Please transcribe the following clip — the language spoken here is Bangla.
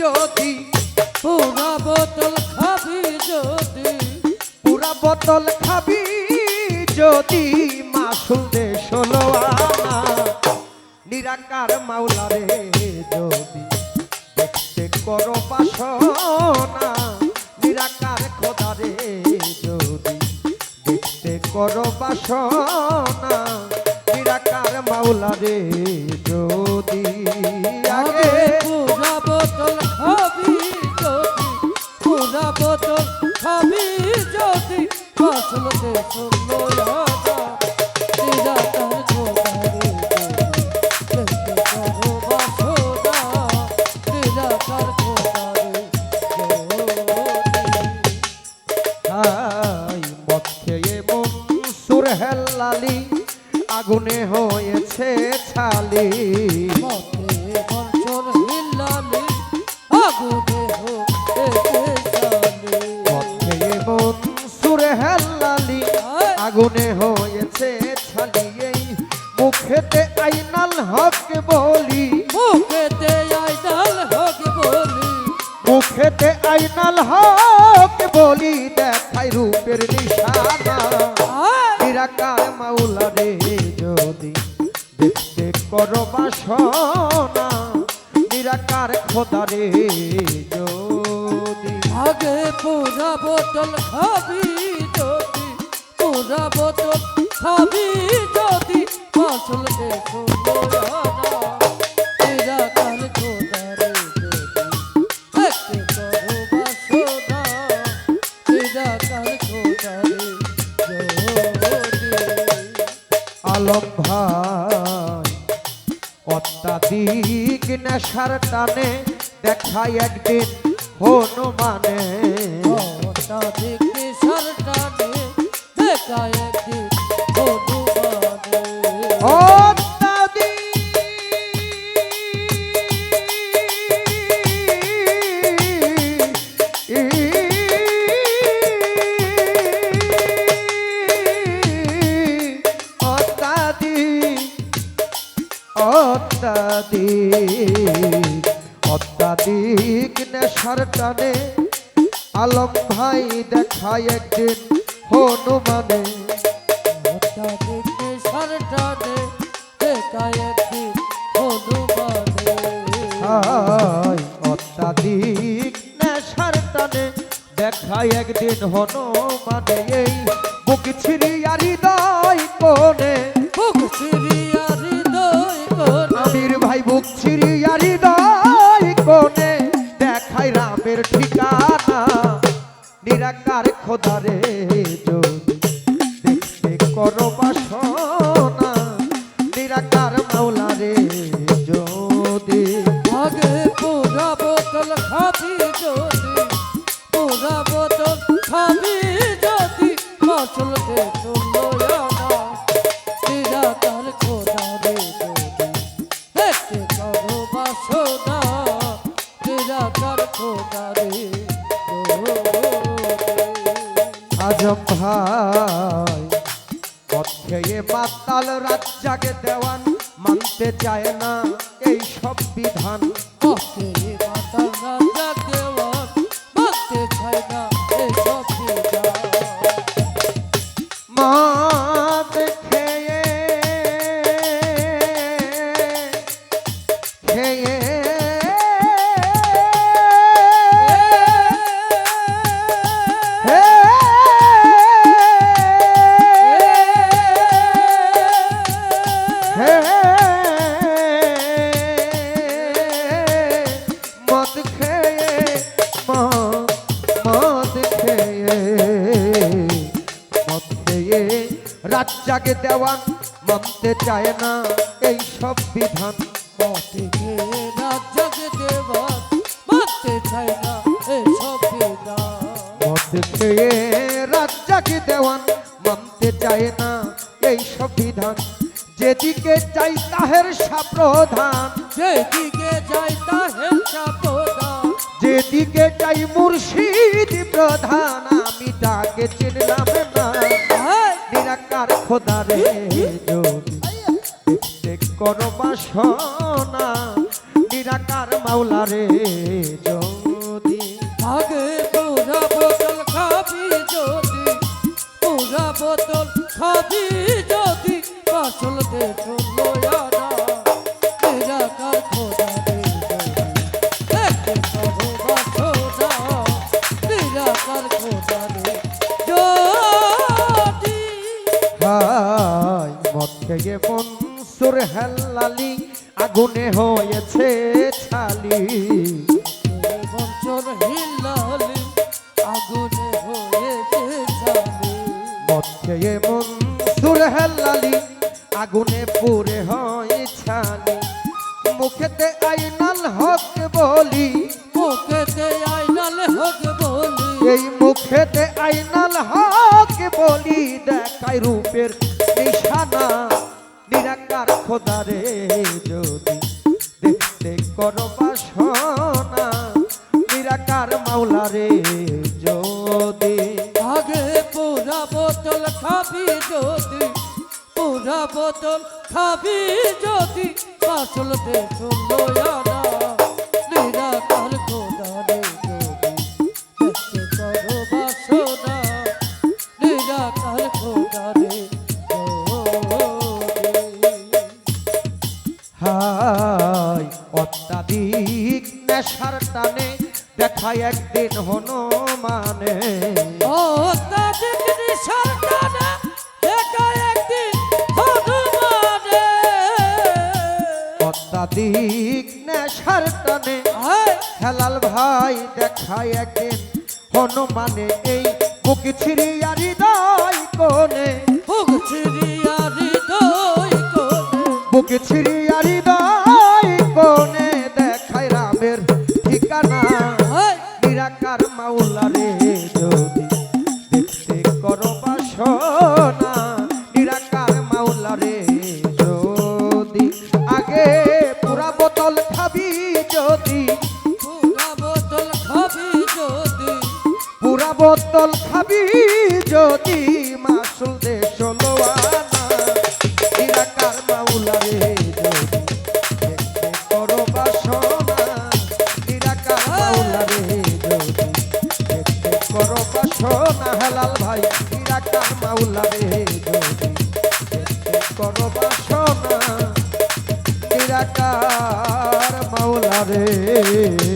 যদি, পুরা বোতল খাবি যদি, পুরা বোতল খাবি যদি মাসুল দে ষোলো আনা নিরাকার মাওলারে যদি, দেখতে করো বাসনা, নিরাকার খোদারে যদি, দেখতে করো বাসনা, নিরাকার মাওলারে ফসল দে মুখেতে আইনাল হক বলি দেখাই রূপের নিশানা। নিরাকার মাওলা রে যদি দেখতে করো বাসনা। নিরাকার খোদা রে যদি আগে পুরা বোতল খাবি যদি পুরা বোতল খাবি যদি ফসল দেখো নেশার টানে দেখায় একদিন হনুমানে। দেখে সরকারে দেখায় একদিন হনুমানে। অত্যাধিক অত্যাধিক নেশার টানে আলম ভাই দেখায় একদিন হনুমানে। দেখায় একদিন অত্যাধিক নেশার টানে দেখায় একদিন হনুমানে। এই বুক ছিড়িয়া হৃদয় কোণে। বুক সিরিয়া হৃদয় কোণে। আমির ভাই বুক ছিড়িয়া যদি আগে পুরা বোতল খাবি যদি পুরা বোতল খাবি যদি ফসল দেখো রানা তেরা খোদা রে দেখতে করো ভাই, মদ খেয়ে মাতাল রাত দেওয়ান, মানতে চায় না। এই সব বিধান জাগে দেওয়ান মানতে চায় না এই সব বিধান। দেওয়ান মানতে চায় না এসব বিধান। মদ খেয়ে রাত জাগে দেওয়ান মানতে চায় না এই সব বিধান। যেদিকে চাই তাহের সাপ্রধান। যেদিকে যাই তাহের সাবধান যেদিকে চাই মুর্শিদ প্রধান আমি তাকে চিনলাম খোদারে যদি করো বাসনা, নিরাকার মাওলারে যদি। ভাগে পুরা বোতল খাবি যদি, পুরা বোতল খাবি যদি ফসল দেব আগুনে হয়েছে ছালি। বঞ্চর হিলালি আগুনে হয়েছে মনসুর হেল্লালি আগুনে পুরে হয় ছালি। মুখেতে আইনাল হক বলি নিরাকার খোদারে যদি দেখতে করো বাসনা, নিরাকার মাওলারে যদি আগে পুরা বোতল খাবি যদি, পুরা বোতল খাবি যদি, আসল দেখুন লয়ানা নিরাকার খোদারে একদিন হনুমানে। ও তাদের নিশানা দেখা একদিন হনুমানে। অত্যাধিক নেশার টানে আয়। হেলাল ভাই দেখায় একদিন হনুমানে এই বুক ছিড়িয়া হৃদয় কোনে হুক ছিড়িয়া হৃদয় কোণে। বুক ছিড়িয়া বাসনা নিরাকার মাওলারে